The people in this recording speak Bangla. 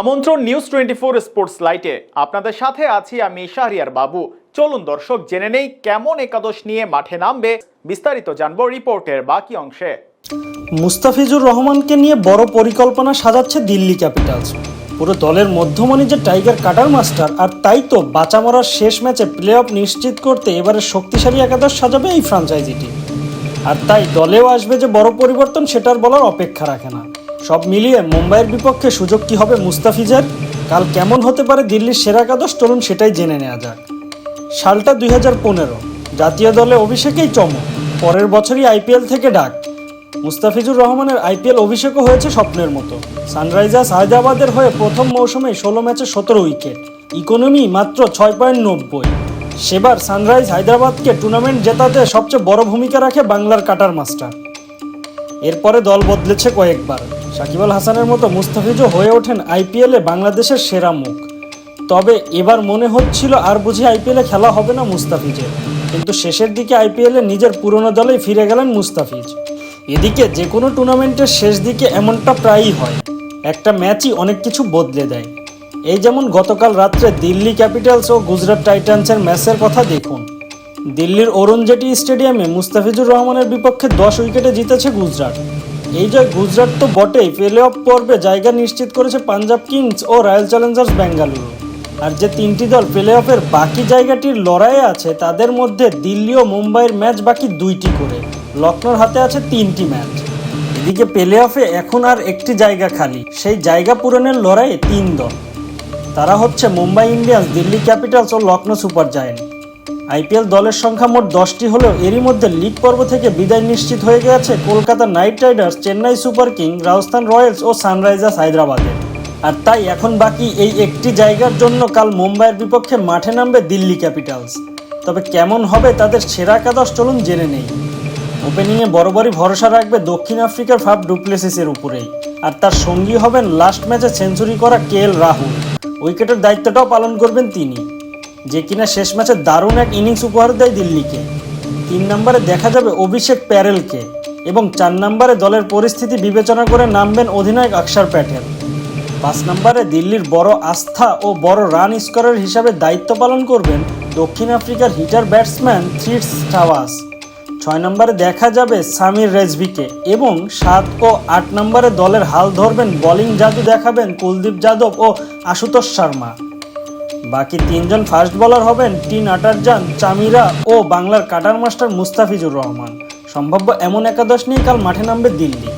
আমন্ত্রণ নিউজ টোয়েন্টি ফোর স্পোর্টস লাইটে আপনাদের সাথে আছি আমি শাহরিয়ার বাবু। চলুন দর্শক, জেনে নেই কেমন একাদশ নিয়ে মাঠে নামবে। বিস্তারিত জানব রিপোর্টের বাকি অংশে। মুস্তাফিজুর রহমানকে নিয়ে বড় পরিকল্পনা সাজাচ্ছে দিল্লি ক্যাপিটালস। পুরো দলের মধ্যমণি যে টাইগার কাটার মাস্টার, আর তাই তো বাঁচা মরার শেষ ম্যাচে প্লে অফ নিশ্চিত করতে এবারে শক্তিশালী একাদশ সাজাবে এই ফ্রাঞ্চাইজিটি আর তাই দলেও আসবে যে বড় পরিবর্তন, সেটার বলার অপেক্ষা রাখে না। সব মিলিয়ে মুম্বাইয়ের বিপক্ষে সুযোগ কি হবে মুস্তাফিজের? কাল কেমন হতে পারে দিল্লির সেরা একাদশ? চলুন সেটাই জেনে নেওয়া যাক। সালটা দুই হাজার পনেরো। জাতীয় দলে অভিষেকেই চমক, পরের বছরই আইপিএল থেকে ডাক। মুস্তাফিজুর রহমানের আইপিএল অভিষেকও হয়েছে স্বপ্নের মতো। সানরাইজার্স হায়দ্রাবাদের হয়ে প্রথম মৌসুমে ষোলো ম্যাচে সতেরো উইকেট, ইকোনমি মাত্র ছয় পয়েন্ট নব্বই। সেবার সানরাইজ হায়দ্রাবাদকে টুর্নামেন্ট জেতাতে সবচেয়ে বড় ভূমিকা রাখে বাংলার কাটার মাস্টার। এরপরে দল বদলেছে কয়েকবার। সাকিব হাসানের মতো মুস্তাফিজও হয়ে ওঠেন আইপিএলে বাংলাদেশের সেরা মুখ। তবে এবার মনে হচ্ছিল আর বুঝি আইপিএলে খেলা হবে না মুস্তাফিজের। কিন্তু শেষের দিকে আইপিএলে নিজের পুরনো দলেই ফিরে গেলেন মুস্তাফিজ। এদিকে যে কোনো টুর্নামেন্টের শেষ দিকে এমনটা প্রায়ই হয়। একটা ম্যাচই অনেক কিছু বদলে দেয়। এই যেমন গতকাল রাত্রে দিল্লি ক্যাপিটালস ও গুজরাট টাইটান্সের ম্যাচের কথা দেখুন। দিল্লির অরুণ জেটি স্টেডিয়ামে মুস্তাফিজুর রহমানের বিপক্ষে দশ উইকেটে জিতেছে গুজরাট। এই জয় গুজরাট তো বটেই প্লে অফ পর্বে জায়গা নিশ্চিত করেছে পাঞ্জাব কিংস ও রয়্যাল চ্যালেঞ্জার্স বেঙ্গালুরু আর যে তিনটি দল প্লে অফের বাকি জায়গাটির লড়াইয়ে আছে, তাদের মধ্যে দিল্লি ও মুম্বাইয়ের ম্যাচ বাকি দুইটি করে। লখনৌর হাতে আছে তিনটি ম্যাচ। এদিকে প্লে অফে এখন আর একটি জায়গা খালি, সেই জায়গা পূরণের লড়াইয়ে তিন দল। তারা হচ্ছে মুম্বাই ইন্ডিয়ান্স, দিল্লি ক্যাপিটালস ও লখনৌ সুপার জায়েন্ট। আইপিএল দলের সংখ্যা মোট দশটি হলেও এরই মধ্যে লিগ পর্ব থেকে বিদায় নিশ্চিত হয়ে গেছে Kolkata Knight Riders, Chennai Super King Rajasthan Royals ও সানরাইজার্স হায়দ্রাবাদের আর তাই এখন বাকি এই একটি জায়গার জন্য কাল মুম্বাইয়ের বিপক্ষে মাঠে নামবে দিল্লি ক্যাপিটালস। তবে কেমন হবে তাদের সেরা একাদশ চলুন জেনে নেই। ওপেনিংয়ে বরাবরই ভরসা রাখবে দক্ষিণ আফ্রিকার ফাফ ডুপ্লেসিসের উপরেই। আর তার সঙ্গী হবেন লাস্ট ম্যাচে সেঞ্চুরি করা কে এল রাহুল। উইকেটের দায়িত্বটাও পালন করবেন তিনি। যে কিনা শেষ ম্যাচে দারুণ এক ইনিংস উপহার দেয় দিল্লিকে। তিন নম্বরে দেখা যাবে অভিষেক প্যারেলকে এবং চার নম্বরে দলের পরিস্থিতি বিবেচনা করে নামবেন অধিনায়ক অক্ষর প্যাটেল। পাঁচ নম্বরে দিল্লির বড় আস্থা ও বড় রান স্কোরের হিসাবে দায়িত্ব পালন করবেন দক্ষিণ আফ্রিকার হিটার ব্যাটসম্যান থ্রিটস টাওয়াস ছয় নম্বরে দেখা যাবে সামির রেজভিকে এবং সাত ও আট নম্বরে দলের হাল ধরবেন বোলিং জাদু দেখাবেন কুলদীপ যাদব ও আশুতোষ শর্মা। বাকি তিনজন ফাস্ট বলার হবেন টিন নাটারজান চামিরা ও বাংলার কাটার মাস্টার মুস্তাফিজুর রহমান। সম্ভাব্য এমন একাদশ নিয়ে কাল মাঠে নামবে দিল্লি।